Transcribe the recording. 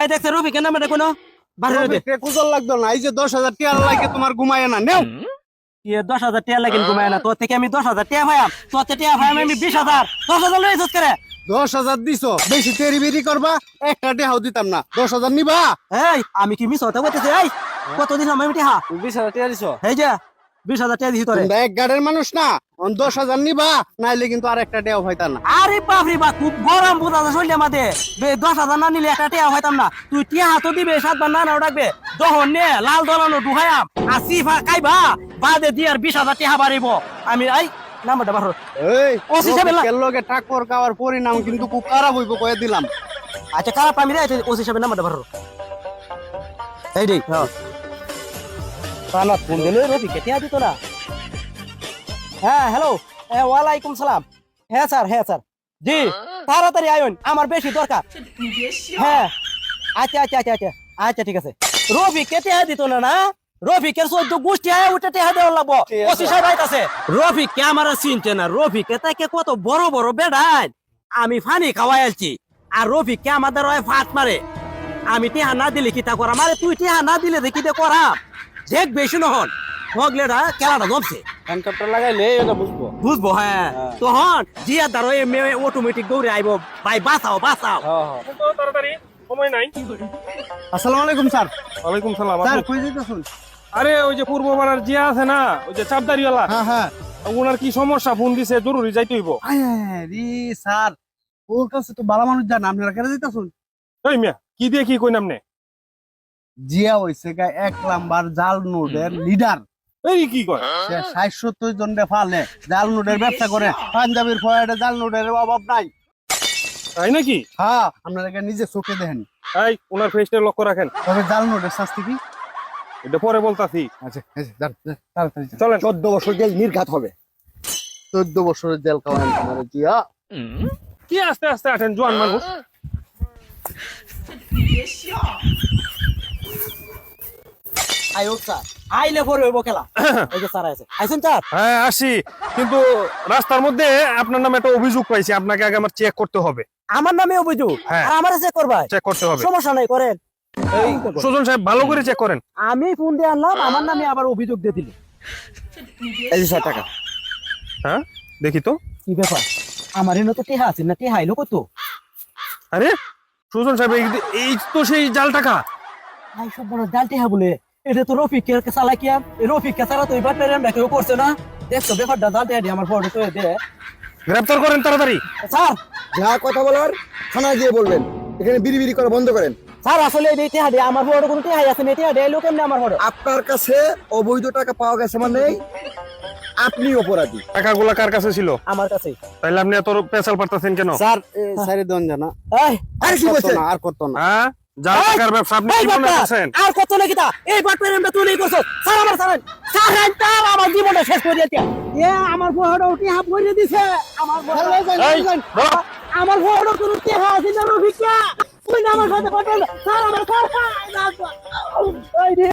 এই দেখছে নামে কোনো? বাড়ি হইতে কুজল লাগতো না এই যে দশ হাজার টিয়ার লাগে তোমার ঘুমায় না নেও। দশ হাজার টাকা লাগিন ঘুমায় না? তোর থেকে আমি দশ হাজার টাকা পাইয়াম তোর থেকে টাকা পাইয়াম আমি বিশ হাজার। দশ হাজার লই করে? দশ হাজার দিছো বেশি তেরি বেরি করবা একটা টেহাও দিতাম না। দশ হাজার নিবা। এই আমি কি মিস হতে করতেছি এই কত দিন আমি টিহা? বিশ হাজার টিয়া দিছো? এই যে বিশ হাজার টাকা তোমরা এক গাড়ির মানুষ না দশ হাজার নিবা নাইলে কিন্তু আর একটা টেহাও হইতা না। আরে বাপরে বা খুব গরম বোঝা যায় শরীরে মাঝে দশ হাজার না নিলে একটা টিয়া হইতাম না। তুই টিয়া হাতও দিবে সাতবার না নাও ডাকবে। দহন নে লাল দলানো ডুহায়াম। আসি ফা কাইবা বাদে দিয়ে আর বিশ হাজার টিয়া বাড়িব। আমি এই নাম্বারটা বাড়ো এই ও হিসাবে না। রফিকের লগে টাক্কর খাওয়ার পরিণাম কিন্তু খুব খারাপ হইব কয়ে দিলাম। আচ্ছা খারাপ আমি রে ওসি হিসাবে নাম্বারটা বাড়ো এই রে কানা ফোন দিলে রবি কে দিত না? হ্যাঁ হ্যালো হ্যাঁ ওয়ালাইকুম সালাম। হ্যাঁ স্যার হ্যাঁ স্যার জি তাড়াতাড়ি আয়ুন আমার বেশি দরকার। হ্যাঁ। আচ্ছা আচ্ছা আচ্ছা আচ্ছা আচ্ছা ঠিক আছে। রবি কে টিয়া দিত না না? রফিকের চোদ্দ গোষ্ঠী আয় উঠে লাগবো। ওসি সাহেব আইতাছে। কে আমার চিনতে না? রফিক তাকে কত বড় বড় বেড়াই আমি ফানি খাওয়াই আলছি। আর কে আমাদের ওই ফাট মারে। আমি টিহা না দিলে কিতা করা? মারে তুই টিহা না দিলে দেখি দে করা। দেখ বেশি নহন হগলেটা খেলাটা জমছে। হ্যান্ডকাপটা লাগাইলে এটা বুঝব। বুঝব হ্যাঁ। তখন জিয়া দাঁড়ো মেয়ে অটোমেটিক দৌড়ে আইব। ভাই বাঁচাও বাঁচাও। তো তাড়াতাড়ি সময় নাই। আসসালামু আলাইকুম স্যার। ওয়ালাইকুম সালাম স্যার কই যেতেছুন আরে ওই যে পূর্ব পাড়ার জিয়া আছে না ওই যে চাপদারিওয়ালা। হ্যাঁ হ্যাঁ। ওনার কি সমস্যা? ফোন দিছে জরুরি যাইতে হইব। রে স্যার। ওর কাছে তো ভালো মানুষ জান আপনারা কেন যেতেছুন এই মিয়া কি দিয়ে কি কই নামনে জিয়া হইছে গা এক নাম্বার জাল নোটের লিডার। এই কি কয়? সে ষাট সত্তর জন ফালে জাল নোটের ব্যবসা করে। পাঞ্জাবির ফয়াটে জাল নোটের অভাব নাই। তাই নাকি? হ্যাঁ আপনারা একে নিজে চোখে দেখেন। এই ওনার ফেসটা লক্ষ্য রাখেন। তবে জাল নোটের শাস্তি কি? এটা পরে বলতাছি। আচ্ছা তাড়াতাড়ি চলেন। চোদ্দ বছর জেল নির্ঘাত হবে। চোদ্দ বছরের জেল খাওয়ান তোমার জিয়া। কি আস্তে আস্তে আছেন জোয়ান মানুষ? আইলে পরে হইব খেলা। এই যে স্যার আছে। আইছেন স্যার? হ্যাঁ আসি। কিন্তু রাস্তার মধ্যে আপনার নামে একটা অভিযোগ পাইছি আপনাকে আগে আমার চেক করতে হবে। আমার নামে অভিযোগ? হ্যাঁ। আর আমার চেক করবা চেক করতে হবে। সমস্যা নাই করেন। সুজন সাহেব ভালো করে চেক করেন। আমি ফোন দিয়ে আনলাম আমার নামে আবার অভিযোগ দিয়ে দিল। এই স্যার টাকা। হ্যাঁ দেখি তো। কি ব্যাপার? আমার এনে তো টেহা আছে না টেহা কত? আরে সুজন সাহেব এই- এই তো সেই জাল টাকা। সব বড় টেহা বলে। এটা তো রফিক কে চালা কি রফিক কে চালা তো এবার কেউ করছে না। দেখছ ব্যাপারটা টেহা আমার ফটো তো দে। গ্রেফতার করেন তাড়াতাড়ি। স্যার। যা কথা বলার থানায় গিয়ে বলবেন। এখানে বিড়ি বিড়ি করা বন্ধ করেন। স্যার আসলে এই আমার ফটো কোনো আছে না। আমার ফটো আপনার কাছে অবৈধ টাকা পাওয়া গেছে মানে আপনি অপরাধী। টাকাগুলা কার কাছে ছিল? আমার কাছে। তাইলে আপনি এত পেশাল পারতেছেন কেন? স্যার সাইরে দন জানা। এই আরে কি করতো বলছেন? না আর করতো না। হ্যাঁ? এই! টাকার ব্যবসা আপনি কি মনে করছেন। আর কত নাকি তা? এই বাট আমরা তুলেই করছ। স্যার আমার স্যার স্যার তার আমার জীবনটা শেষ করে দিয়েছে। এ আমার ফটো টেহা করে দিছে। আমার বহড়। আমার ফটো কোনো টেহা আছে না রফিকা? তুই না আমার সাথে কথা। স্যার আমার স্যার। এই রে।